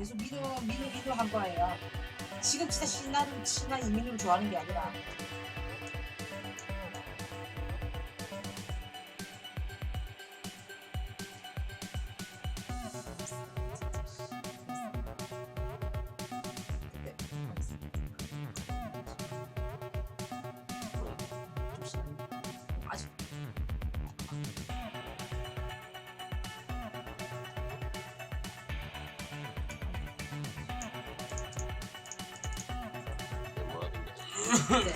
계속 민우 민우 민우 한 거예요. 지금 진짜 신나는 신난 이민우를 좋아하는 게 아니라 저희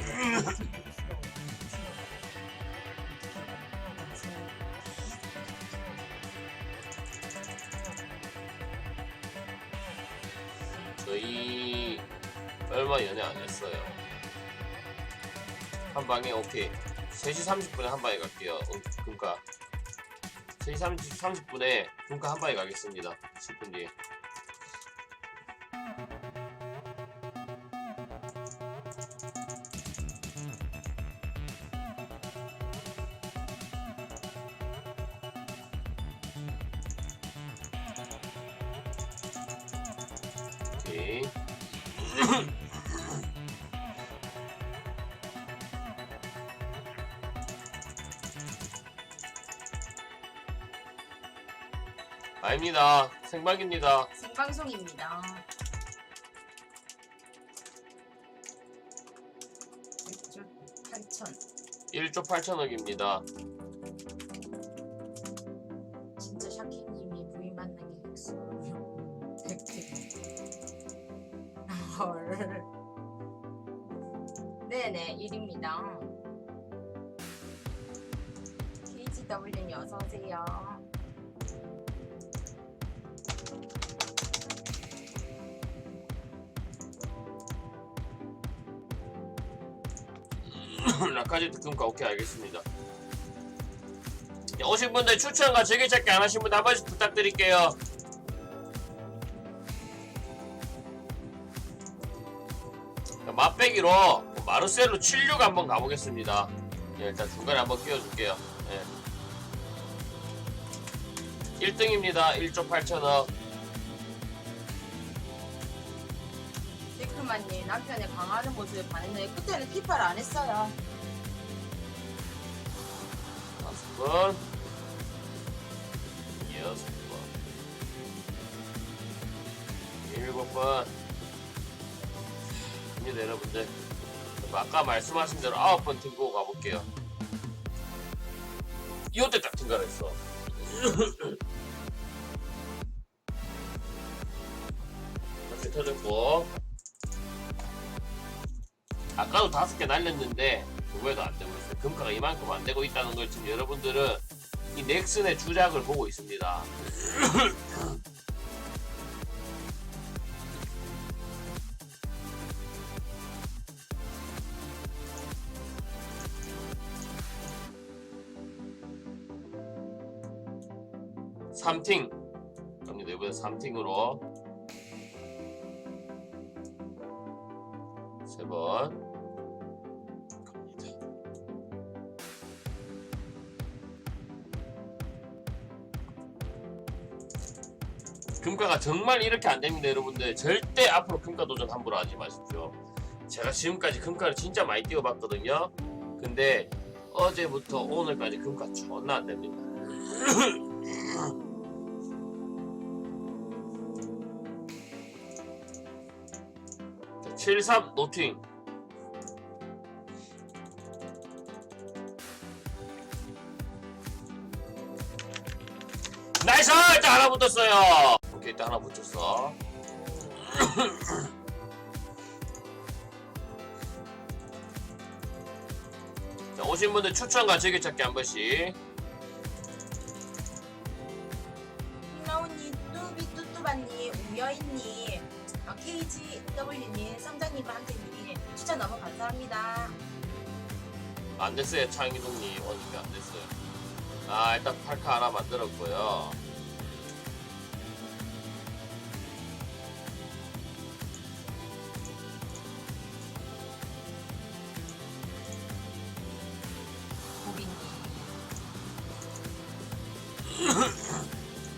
얼마 연애 안 했어요. 한 방에 오케이. 3시 30분에 한 방에 갈게요. 응, 그러니까 3시 30, 30분에 그러니까 한 방에 가겠습니다. 10분 뒤에. 아닙니다. 생방입니다. 생방송입니다. 맥주 8천 1조 8천억입니다. 진짜 샤키님이 부인 만나기 획수 100개 헐 네네 1입니다 KGW님 어서오세요 라카제트 금가 오케이 알겠습니다. 자, 오신 분들 추천과 즐겨찾기 안 하신 분들 한 번씩 부탁드릴게요. 자, 맛배기로 마르셀로 76 한번 가보겠습니다. 예, 일단 중간에 한번 끼워줄게요. 예. 1등입니다. 1조 8천억. 데크만님 남편의 강하는 모습에 반했는데 그때는 피파를 안 했어요 번. 여섯 번. 일곱 번. 입니다, 여러분들. 아까 말씀하신 대로 아홉 번 팀고 가볼게요. 이때 딱 팀가를 했어. 다시 터졌고. 아까도 다섯 개 날렸는데 그거에도 안 되고. 금가가 이만큼 안 되고 있다는 걸 지금 여러분들은 이 넥슨의 주작을 보고 있습니다. 삼팅 갑니다. 이번에 3팅으로 세 번. 정말 이렇게 안 됩니다, 여러분들. 절대 앞으로 금가 도전 함부로 하지 마십시오. 제가 지금까지 금가를 진짜 많이 띄워봤거든요. 근데 어제부터 오늘까지 금가 존나 안 됩니다. 자, 73 노팅. 나이스! 일단 하나 붙었어요. 오케이, 일단 하나 붙였어. 자, 오신 분들 추천과 즐겨찾기 한 번씩. 나온님, 뚜비 뚜뚜바님, 우여인님, 어, KGW님, 함께님 추천 너무 감사합니다. 안 됐어요, 창희동님. 오니까 안 됐어요. 아, 일단 팔카 하나 만들었고요.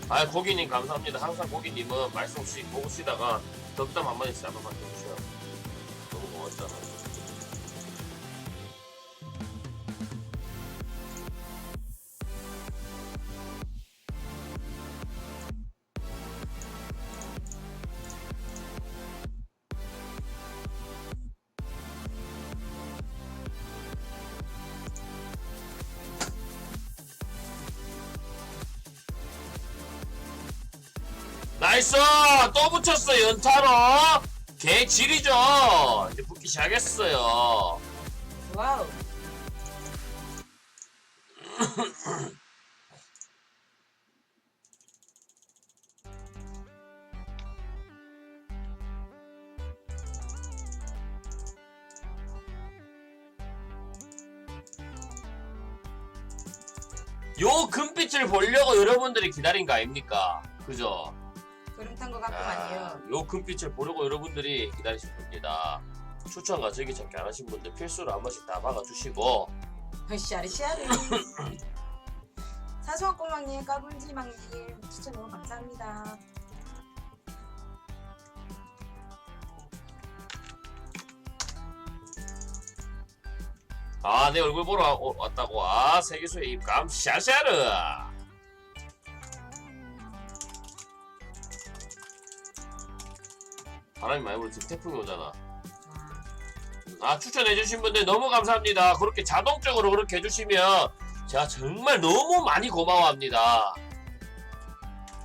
아 고기님 감사합니다. 항상 고기님은 말씀 없이 쉬다가 덕담 한마디씩 한번 맡겨주셔요. 나이스! 또 붙였어 연타로! 개질이죠! 이제 붙기 시작했어요. 와우. 요 금빛을 보려고 여러분들이 기다린 거 아닙니까? 그죠? 요 금빛을 보려고 여러분들이 기다리신 겁니다. 추천과 즐기찾기 안 하신 분들 필수로 한 번씩 다 박아주시고 으쌰리 씨앗리. 사소한 꼬막님, 까불지망님 추천 너무 감사합니다. 아 내 얼굴 보러 와- 오- 왔다고 아 세계수의 입감 샤샤르 바람이 많이 불어 지금 태풍이 오잖아 와. 아 추천해주신 분들 너무 감사합니다 그렇게 자동적으로 그렇게 해주시면 제가 정말 너무 많이 고마워합니다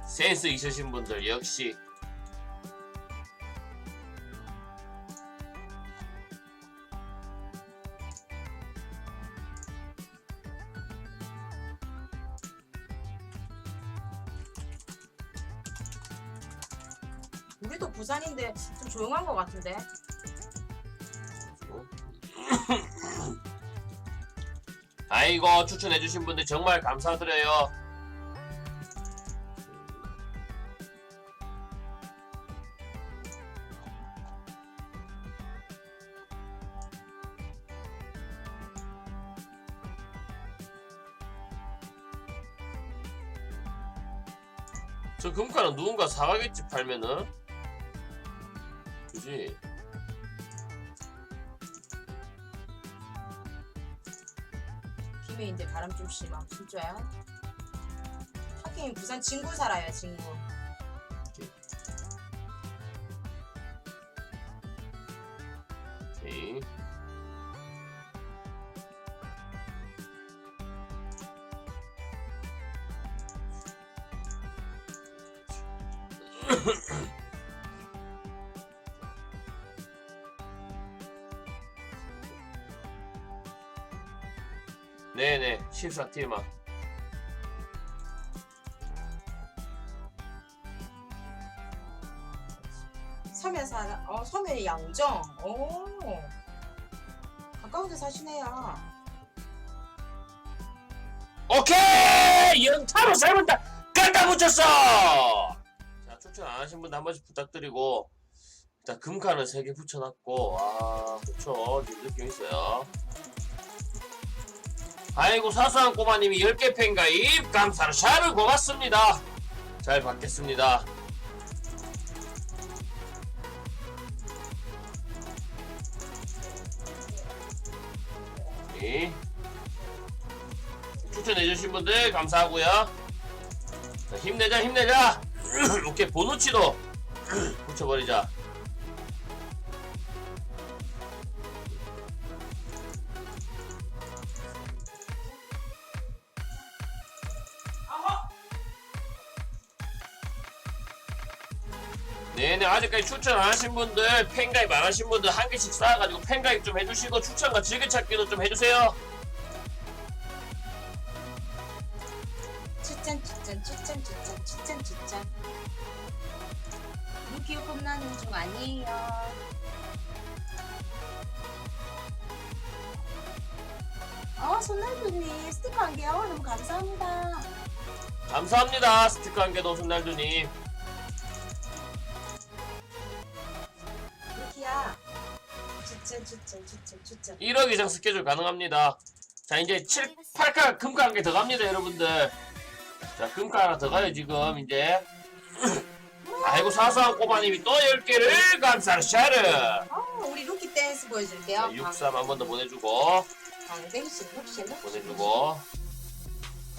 센스 있으신 분들 역시 우리도 부산인데 좀 조용한 것 같은데. 아이고 추천해주신 분들 정말 감사드려요 저 금가는 누군가 사가겠지 팔면은 그지 김해인데 바람 좀 심함. 진짜요? 하긴 부산 진구 살아요, 진구. 오케이 14팀만 섬에 사, 어, 섬에 양정. 오. 가까운 데 사시네요. 오케이 연타로 삶은다 갖다 붙였어 자 추천 안 하신 분들 한 번씩 부탁드리고 일단 금칸은 3개 붙여놨고 아 좋죠 느낌 있어요 아이고 사소한 꼬마님이 10개 팬가입 감사를 샤를 고맙습니다 잘 받겠습니다 네. 추천해주신 분들 감사하고요. 자, 힘내자, 힘내자. 오케이, 보누치도 붙여버리자. 아직까지 추천 안 하신 분들 팬가입 안 하신 분들 한 개씩 쌓아가지고 팬가입 좀 해주시고 추천과 즐겨찾기도 좀 해주세요 추천, 추천, 추천, 추천, 추천, 추천. 무기호 폼나는 중 아니에요. 어, 손날분님 스티커 한 개요. 너무 감사합니다. 감사합니다 스티커 한개 넣으신 날두님 추천, 추천, 추천, 추천. 1억 이상 스케줄 가능합니다. 자 이제 7, 8카 금카 한개 더 갑니다 여러분들. 자 금가 하나 더 가요 지금. 이제. 아이고 사소한 꼬마님이 또 10개를 감사샤르. 어, 우리 루키 댄스 보여줄게요. 63 한 번 더 보내주고. 룩신 룩. 보내주고.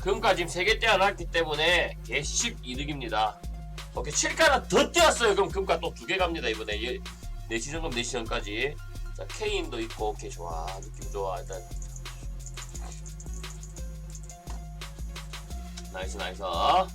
금가 지금 3개 떼어놨기 때문에 개 12득입니다. 오케이 7가 하나 더 떼었어요. 그럼 금가 또 두 개 갑니다 이번에. 4시 정도 4시 전까지 자 케인도 있고 오케이 좋아. 느낌 좋아. 일단. 나이스 나이스. 아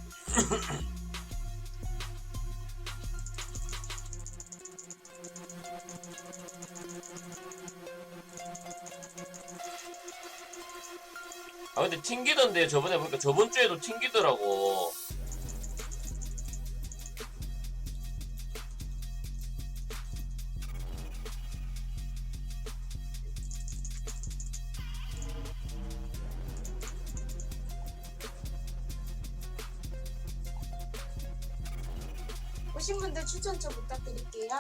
근데 튕기던데 저번에 보니까 저번 주에도 튕기더라고 오신 분들 추천 좀 부탁드릴게요.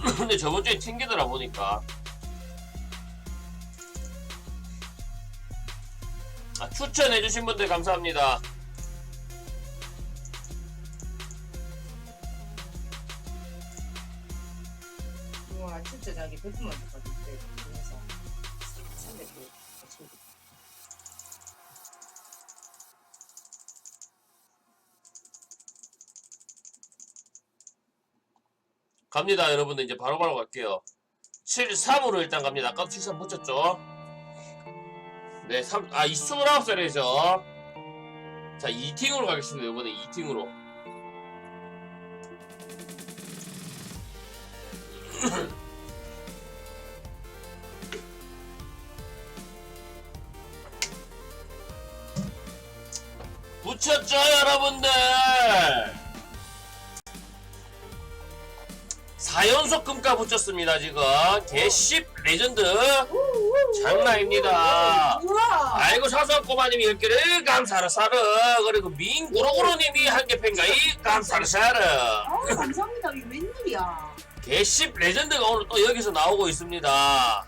근데 저번 주에 튕기더라 보니까 아, 추천해주신 분들 감사합니다 우와 진짜 자기 100분만 줬거든. 그래서 300개. 갑니다 여러분들. 이제 바로 바로 갈게요. 73으로 일단 갑니다. 아까도 73 붙였죠? 네 3, 아 29살이죠 자 2팅으로 가겠습니다. 이번에 2팅으로. 붙였죠 여러분들 4연속 금가 붙였습니다 지금 개10 레전드 장난입니다. 아이고 사소한 꼬마님이 10개를 감사를 사르 그리고 민구로구로님이 한개 팬가이 감사를 사르 어 감사합니다. 이게 웬일이야. 개10 레전드가 오늘 또 여기서 나오고 있습니다